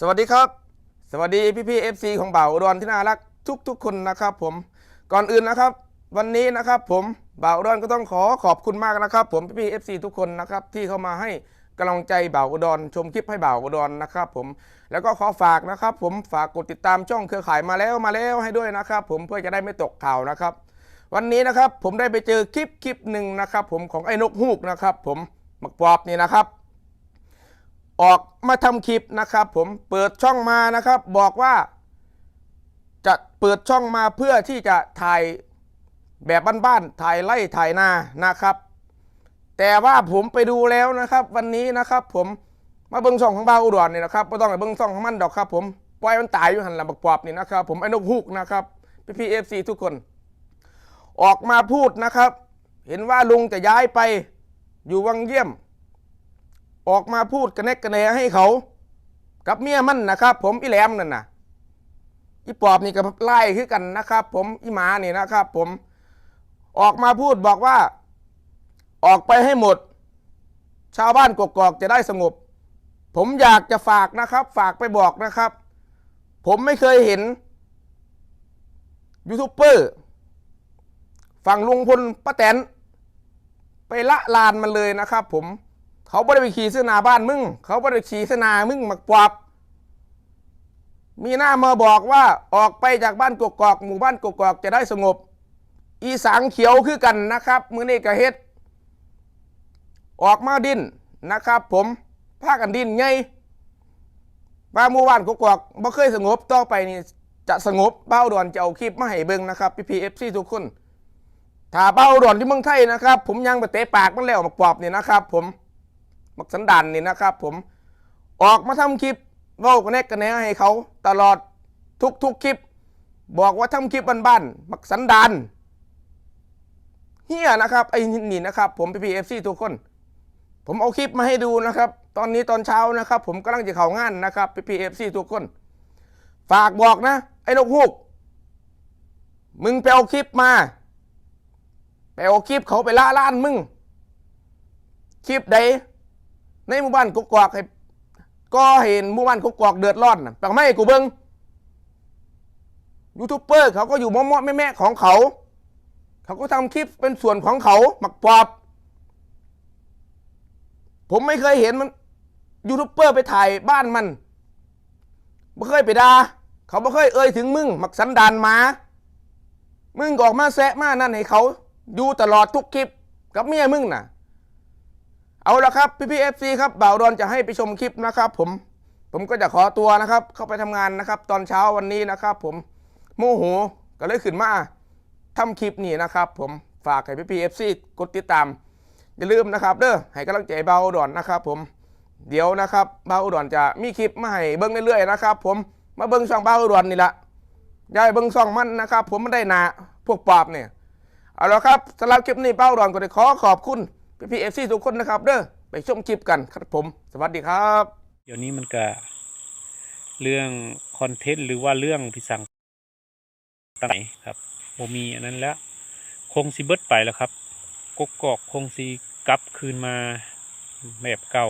สวัสดีครับ สวัสดีพี่พี่เอฟซีของเบ่าอุดรที่น่ารักทุกทุกคนนะครับผมก่อนอื่นนะครับ วันนี้นะครับผมเบ่าอุดรก็ต้องขอขอบคุณมากนะครับ ผมพี่พี่เอฟซีทุกคนนะครับที่เข้ามาให้กำลังใจเบ่าอุดรชมคลิปให้เบ่าอุดรนะครับผมแล้วก็ขอฝากนะครับ ผมฝากกดติดตามช่องเครือข่ายมาแล้วมาแล้วให้ด้วยนะครับ ผมเพื่อจะได้ไม่ตกข่าวนะครับ วันนี้นะครับผมได้ไปเจอคลิปคลิปหนึ่งนะครับ ผมของไอ้นกฮูกนะครับ ผมมักปอบนี่นะครับ ออกมาทำคลิปนะครับผมเปิดช่องมานะครับ บอกว่า จะเปิดช่องมาเพื่อที่จะถ่ายแบบบ้านๆถ่ายไล่ถ่ายนานะครับ แต่ว่าผมไปดูแล้วนะครับ วันนี้นะครับ ผมมาเบิ้งช่องของบ่าอุดรเนี่ยนะครับไม่ต้องไปเบิ้งช่องของมันดอกครับผมปล่อยมันตายอยู่หันหลังบักปอบนี่นะครับ ผมไอ้นกฮูกนะครับพี่พีเอฟซีทุกคน ออกมาพูดนะครับ เห็นว่าลุงจะย้ายไปอยู่วังเยี่ยม ออกมาพูดกระแนกกระแนให้เขา กับเมียมันนะครับ ผมอีแหลมนั่นนะอีปอบนี่กับไล่คือกันนะครับ ผมอีหมานี่นะครับ ผมออกมาพูดบอกว่า ออกไปให้หมด ชาวบ้านกกอกจะได้สงบ ผมอยากจะฝากนะครับ ฝากไปบอกนะครับ ผมไม่เคยเห็นยูทูบเบอร์ฝั่งลุงพลป้าแตนไปละลานมันเลยนะครับ ผม เขาไม่ได้ไปขี่เสนาบ้านมึง เขาไม่ได้ขี่เสนามึงมักปอบมีหน้ามาบอกว่าออกไปจากบ้านกกอกหมู่บ้านกกอกจะได้สงบ อีสางเขียวคือกันนะครับ มือนี้กระเฮ็ด ออกมาดินนะครับ ผมพากันดินไงบ้านหมู่บ้านกกอกบ่เคยสงบต่อไปนี่จะสงบเบ้าดอนจะเอาคลิปมาให้เบิ่งนะครับพี่พีเอฟซีทุกคนถ้าเบ้าดอนที่เมืองไทยนะครับ ผมยังไปเตะปากมันแล้วมักปอบนี่ยนะครับ ผม มักสันดานนี่นะครับ ผมออกมาทำคลิปเว้ากันแนกกันแนให้เขาตลอดทุกทุกคลิป บอกว่าทำคลิปบ้านๆมักสันดานเฮียนะครับไอ้นี่นะครับ ผมพีพีเอฟซีทุกคน ผมเอาคลิปมาให้ดูนะครับ ตอนนี้ตอนเช้านะครับ ผมกำลังจะเข้างานนะครับพีพีเอฟซีทุกคน ฝากบอกนะ ไอ้นกฮูกมึงไปเอาคลิปมาไปเอาคลิปเขาไปละล้านมึง คลิปใด ในหมู่บ้านกกอกให้ก็เห็นหมู่บ้านกกอกเดือดร้อนน่ะแปลไม่กูเบิงยูทูบเบอร์เขาก็อยู่มอมๆแม่ๆของเขา เขาก็ทำคลิปเป็นส่วนของเขาหมักปอบ ผมไม่เคยเห็นมันยูทูบเบอร์ไปถ่ายบ้านมันไม่เคยไปดา่าเขาไม่เคยเอ่ยถึงมึงหมักสันดานมา มึงกออกมาแซะมานั่นให้เขาดูตลอดทุกคลิปกับเมียมึงน่ะ เอาละครับพี่พีเอฟซีครับบ่าวดอนจะให้ไปชมคลิปนะครับ ผมผมก็จะขอตัวนะครับ เข้าไปทำงานนะครับ ตอนเช้าวันนี้นะครับ ผมโมโหก็เลยขึ้นมาทำคลิปนี้นะครับ ผมฝากให้พี่พีเอฟซีกดติดตาม อย่าลืมนะครับ เด้อให้กำลังใจเบาอุดอนนะครับ ผมเดี๋ยวนะครับเบาอุดอนจะมีคลิปมาให้เบิ้งเรื่อยๆนะครับ ผมมาเบิ้งช่องเบาอุดอนนี่ละยายเบิ้งช่องมันนะครับ ผมไม่ได้นาพวกปอบเนี่ยเอาละครับสำหรับคลิปนี้เป้าดอนก็ได้ขอขอบคุณ พี่พีเอฟซีทุกคนนะครับ เด้อไปชมคลิปกันครับผม สวัสดีครับ เดี๋ยวนี้มันก็เรื่องคอนเทนต์หรือว่าเรื่องพิสังต่างๆครับโมมีอันนั้นแล้วคงสิเบิดไปแล้วครับกกอกคงสิกลับคืนมาแบบเก่า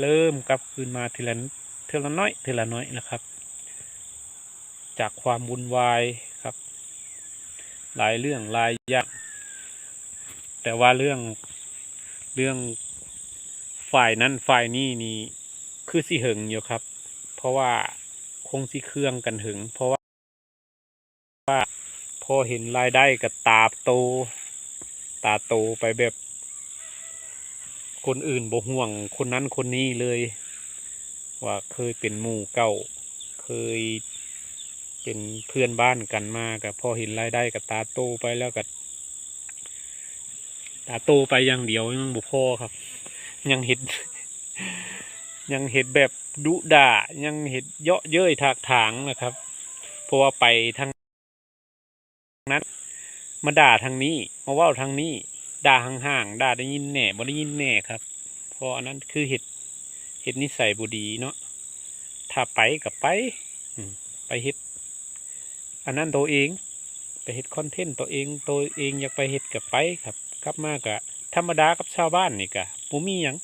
เริ่มกลับคืนมาทีละทีละน้อยทีละน้อยนะครับ จากความวุ่นวายครับ หลายเรื่องหลายอย่างแต่ว่าเรื่อง เรื่องฝ่ายนั้นฝ่ายนี้นี่คือสิหึงอยู่ครับ เพราะว่าคงสิเครื่องกันหึง เพราะว่าว่าพอเห็นรายได้กับตาโต ตาโตไปแบบ คนอื่นบ่ห่วงคนนั้นคนนี้เลย ว่าเคยเป็นหมู่เก่า เคยเป็นเพื่อนบ้านกันมากับพอเห็นรายได้กับตาโตไปแล้วกับ ตาโตไปอย่างเดียวยังบ่พอครับ ยังเห็นยังเห็นแบบดุด่ายังเห็นเยาะเย้ยถากถางนะครับ เพราะว่าไปทางนั้นมาด่าทางนี้ มาว่าทางนี้ ด่าห่างๆด่าได้ยินแหน่บ่ได้ยินแหน่ครับเพราะอันนั้นคือเห็ดเห็ดนิสัยบุดีเนาะถ้าไปกับไปไปเห็ดอันนั้นตัวเอง ไปเห็ดคอนเทนต์ตัวเองตัวเองอยากไปเห็ดกับไปครับ กลับมากะ ธรรมดากับชาวบ้านนี่กะบ่มีหยัง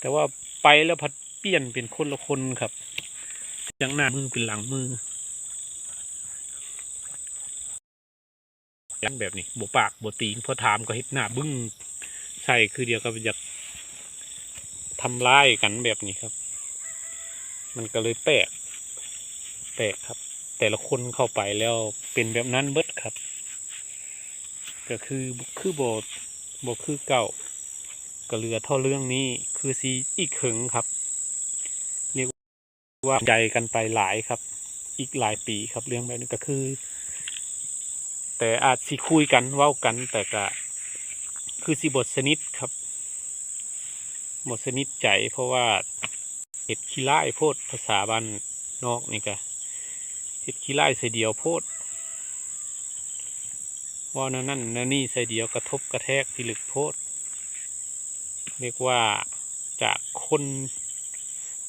แต่ว่าไปแล้วพัดเปลี่ยนเป็นคนละคนครับยังหน้ามือเป็นหลังมือยังแบบนี้บปากบตีงพอถามก็เฮ็ดหน้าบึ้งใส่คือเดียวกับอยากทำร้ายกันแบบนี้ครับ มันก็เลยแปลกแปลกครับ แต่ละคนเข้าไปแล้วเป็นแบบนั้นเบิดครับ ก็คือคือโบโบคือเก่าก็เหลือเท่าเรื่องนี้คือสีอีกขึงครับ เรียกว่าใจกันไปหลายครับ อีกหลายปีครับเรื่องแบบนี้ก็คือ แต่อาจสิคุยกันเว้ากันแต่ก็คือสิบทสนิทครับหมดสนิทใจเพราะว่าเห็ดขี้ไล่โพดภาษาบ้านนอกนี่ก็เห็ดขี้ไล่ใส่เดียวโพด ว่านั่นนั่นนนี่ใส่เดียวกระทบกระแทกพิลึกโพดเรียกว่าจากคน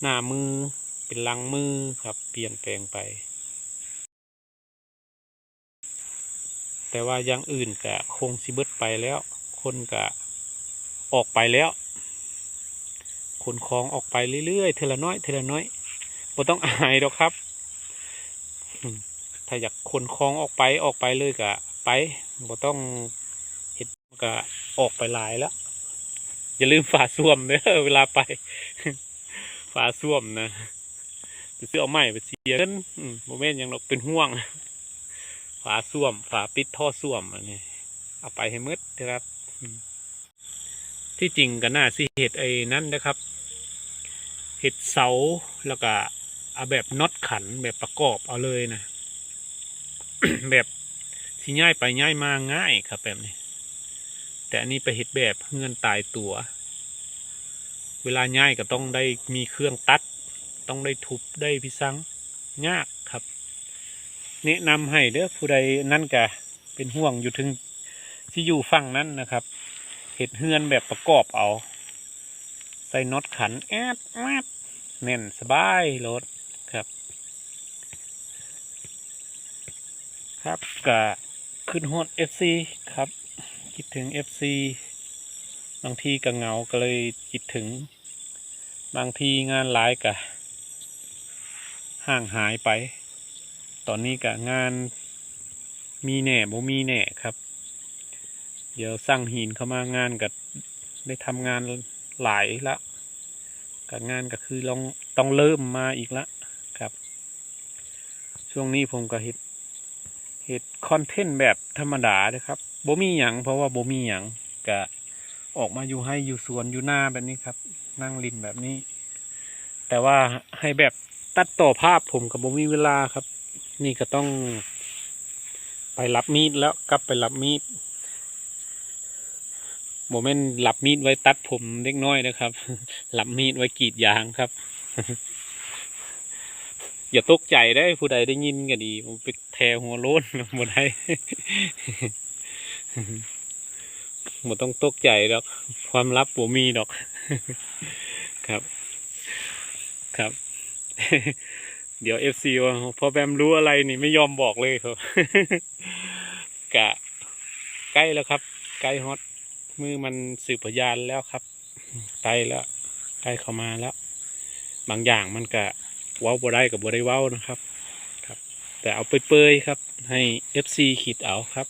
หน้ามือเป็นลังมือครับเปลี่ยนแปลงไป แต่ว่าอย่างอื่นกะคงสิเบิดไปแล้ว คนกะออกไปแล้วขนของออกไปเรื่อยๆเทละน้อยเทละน้อยบ่ต้องอายดอกครับ ถ้าอยากขนของออกไปออกไปเลยกะ ไปบ่ต้องเห็ดก็ออกไปหลายแล้ว อย่าลืมฝาส้วมเด้อเวลาไป ฝาส้วมนะไปซื้อเอาใหม่ไปเสียเงินโมเมนต์ยังดอกเป็นห่วง ฝาส้วม ฝาปิดท่อส้วมอันนี้เอาไปให้มืดนะครับ ที่จริงก็น่าสิเห็ดไอ้นั้นนะครับ เห็ดเสาแล้วก็เอาแบบน็อตขันแบบประกอบเอาเลยนะ แบบ ที่ง่ายไปง่ายมาง่ายครับแบบนี้ แต่อันนี้ไปเห็ดแบบเงื่อนตายตัว เวลาง่ายก็ต้องได้มีเครื่องตัด ต้องได้ทุบได้พิซังยากครับแนะนำให้เด้อผู้ใดนั่นกะเป็นห่วงอยู่ถึงที่อยู่ฝั่งนั้นนะครับ เห็ดเฮือนแบบประกอบเอา ใส่น็อตขันแอดแอดแน่นสบายรถครับ ครับกะ ขึ้นฮอด FC ครับ คิดถึง FC บางทีก็เหงาก็เลยคิดถึง บางทีงานหลายกะห่างหายไป ตอนนี้กะงานมีแหน่บ่มีแหน่ครับ เดี๋ยวสร้างหินเข้ามางานก็ได้ทำงานหลายละกับงานก็คือลองต้องเริ่มมาอีกละครับ ช่วงนี้ผมก็เห็ด เห็ดคอนเทนต์แบบธรรมดาเลยครับบ่มีหยังเพราะว่าบ่มีหยังก็ออกมาอยู่ให้อยู่สวนอยู่หน้าแบบนี้ครับ นั่งรินแบบนี้ แต่ว่าให้แบบตัดต่อภาพผมกับบ่มีเวลาครับ นี่ก็ต้อง ไปรับมีดแล้วกลับไปรับมีดโมเมนต์รับมีดไว้ตัดผมเล็กน้อยนะครับรับมีดไว้กรีดยางครับ อย่าตกใจได้ผู้ใดได้ยินก็ดีผมไปแทหัวโล้นหมดให้หมดต้องตกใจดอก ความลับผมมีดอก ครับ ครับ เดี๋ยวเอฟซีว่าพอแบมรู้อะไรนี่ไม่ยอมบอกเลยครับกะใกล้แล้วครับ ใกล้ฮอตมือมันสืบพยานแล้วครับใกล้แล้วใกล้เข้ามาแล้ว บางอย่างมันกะ ว้าบ่ได้กับบ่ได้เว้านะครับครับ แต่เอาไปเปยๆครับ ให้เอฟซีดเอาครับ